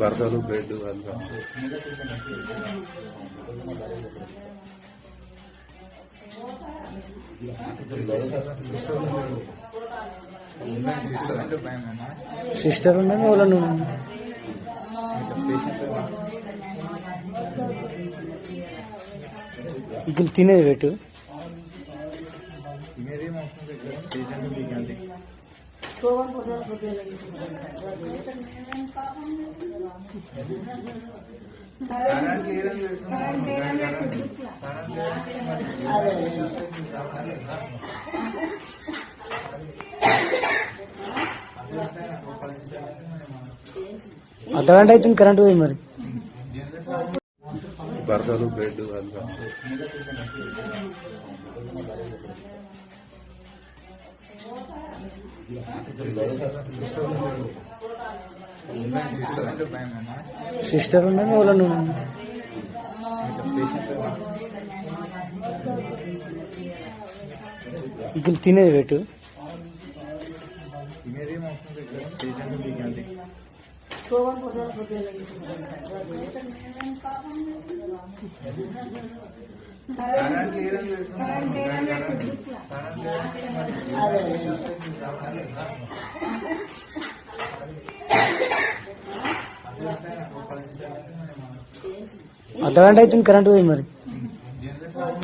భర్తలు బ్రెడ్ అంతా సిస్టర్ ఉండగా వాళ్ళను ఇక్కడ తినేది పెట్టు అర్ధగంట అవుతుంది కరెంట్ పోయింది మరి. బరసలు బ్రెడ్ అంతా సిస్టర్ ఉండగా వాళ్ళను ఇక్కడ తినేది పెట్టు. అర్ధగంట అవుతుంది కరెంట్ పోయింది మరి.